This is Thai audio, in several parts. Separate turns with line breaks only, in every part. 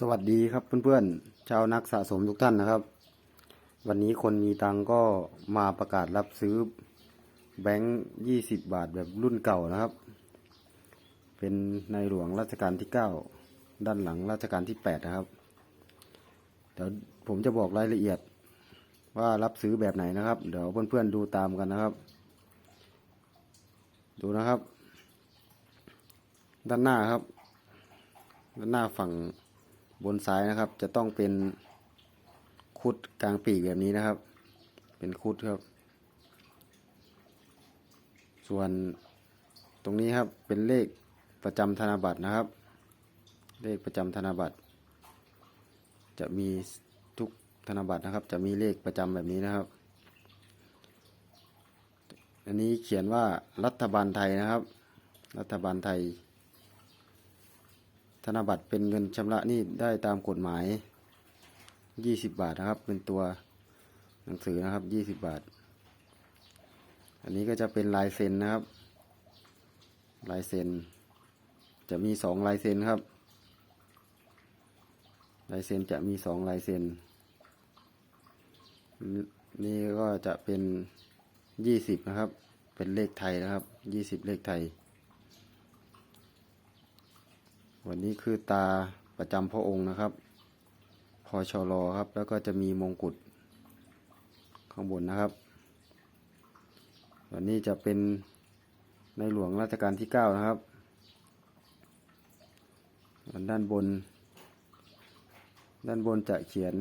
สวัสดีครับเพื่อนๆชาวนักสะสมทุกท่านนะครับ วันนี้คนมีตังก็มาประกาศรับซื้อแบงค์ยี่สิบบาทแบบรุ่นเก่านะครับ เป็นในหลวงรัชกาลที่เก้าด้านหลังรัชกาลที่แปดนะครับเดี๋ยวผมจะบอกรายละเอียดว่ารับซื้อแบบไหนนะครับ เดี๋ยวเพื่อนๆดูตามกันนะครับ ดูนะครับ ด้านหน้าครับ ด้านหน้าฝั่ง บนซ้ายนะครับ จะต้องเป็นคุดกลางปีกแบบนี้นะครับ เป็นคุดครับ ส่วนตรงนี้ครับเป็นเลขประจำธนบัตรนะครับ เลขประจำธนบัตร จะมีทุกธนบัตรนะครับ จะมีเลขประจำแบบนี้นะครับ อันนี้เขียนว่ารัฐบาลไทยนะครับ รัฐบาลไทย ธนบัตรเป็นเงินชำระหนี้ได้ตามกฎหมาย 20 บาทนะครับ เป็นตัวหนังสือนะครับ 20 บาท อันนี้ก็จะเป็นลายเซ็นนะครับ ลายเซ็น จะมีสองลายเซ็นครับ ลายเซ็นจะมีสองลายเซ็น นี่ก็จะเป็น 20 นะครับ เป็นเลขไทยนะครับ 20 เลขไทย วันนี้คือตาประจำพระองค์นะครับ พอชอรอครับ แล้วก็จะมีมงกุฎข้างบนนะครับ วันนี้จะเป็นในหลวงรัชกาลที่เก้านะครับด้านบน ด้านบนจะเขียน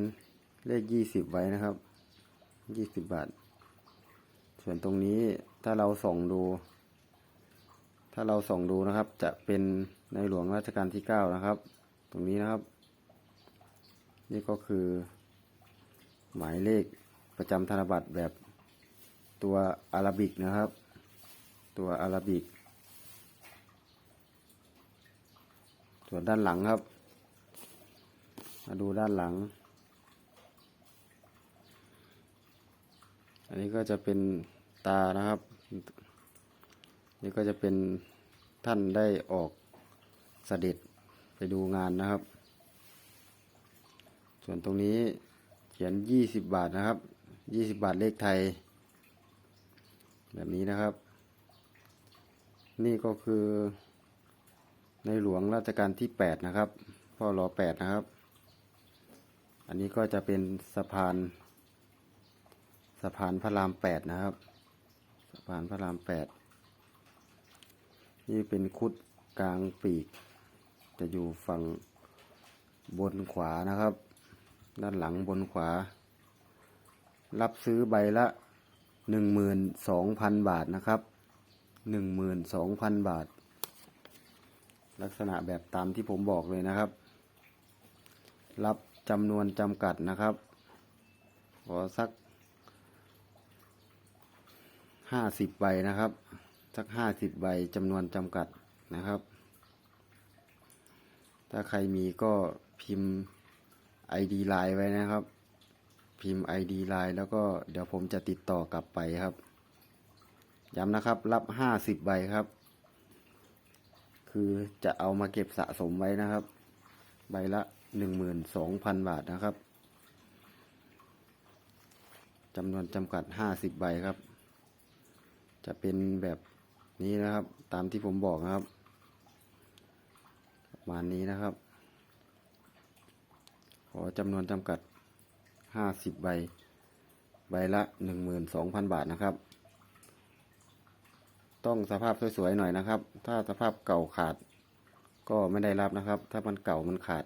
เลขยี่สิบไว้นะครับยี่สิบบาท ส่วนตรงนี้ถ้าเราส่องดู ถ้าเราส่องดูนะครับจะเป็น ในหลวงรัชกาลที่เก้านะครับ ตรงนี้นะครับ นี่ก็คือ หมายเลขประจำธนบัตรแบบตัวอาราบิกนะครับ ตัวอาราบิก ส่วนด้านหลังครับ มาดูด้านหลัง อันนี้ก็จะเป็นตานะครับ นี่ก็จะเป็นท่านได้ออก เสด็จไปดูงานนะครับ ส่วนตรงนี้เขียน20บาทนะครับ20บาทเลขไทย แบบนี้นะครับ นี่ก็คือในหลวงราชการที่8นะครับพ่อรอ8นะครับ อันนี้ก็จะเป็นสะพานสะพานพระราม8นะครับสะพานพระราม8นี่เป็นคุดกลางปีก จะอยู่ฝั่งบนขวานะครับ ด้านหลังบนขวา รับซื้อใบละหนึ่งหมื่นสองพันบาทนะครับหนึ่งหมื่นสองพันบาท ลักษณะแบบตามที่ผมบอกเลยนะครับ รับจำนวนจำกัดนะครับขอสักห้าสิบใบนะครับ สักห้าสิบใบจำนวนจำกัดนะครับ ถ้าใครมีก็พิมพ์ ID ไลน์ไว้นะครับ พิมพ์ ID ไลน์แล้วก็เดี๋ยวผมจะติดต่อกลับไปครับ ย้ำนะครับรับห้าสิบใบครับ คือจะเอามาเก็บสะสมไว้นะครับ ใบละหนึ่งหมื่นสองพันบาทนะครับจำนวนจำกัดห้าสิบใบครับ จะเป็นแบบนี้นะครับ ตามที่ผมบอกนะครับ ประมาณนี้นะครับ ขอจำนวนจำกัดห้าสิบใบ ใบละหนึ่งหมื่นสองพันบาทนะครับ ต้องสภาพสวยๆหน่อยนะครับ ถ้าสภาพเก่าขาด ก็ไม่ได้รับนะครับ ถ้ามันเก่ามันขาด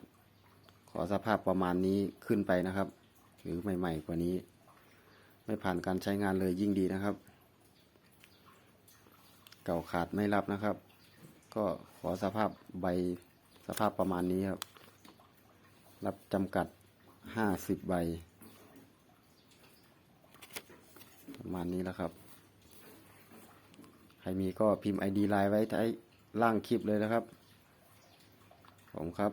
ขอสภาพประมาณนี้ขึ้นไปนะครับ หรือใหม่ ๆ กว่านี้ ไม่ผ่านการใช้งานเลยยิ่งดีนะครับ เก่าขาดไม่รับนะครับ ก็ขอสภาพใบ สภาพประมาณนี้ครับ รับจำกัดห้าสิบใบ ประมาณนี้แล้วครับ ใครมีก็พิมพ์ ID ไลน์ไว้ใต้ล่างคลิปเลยนะครับ ผมครับ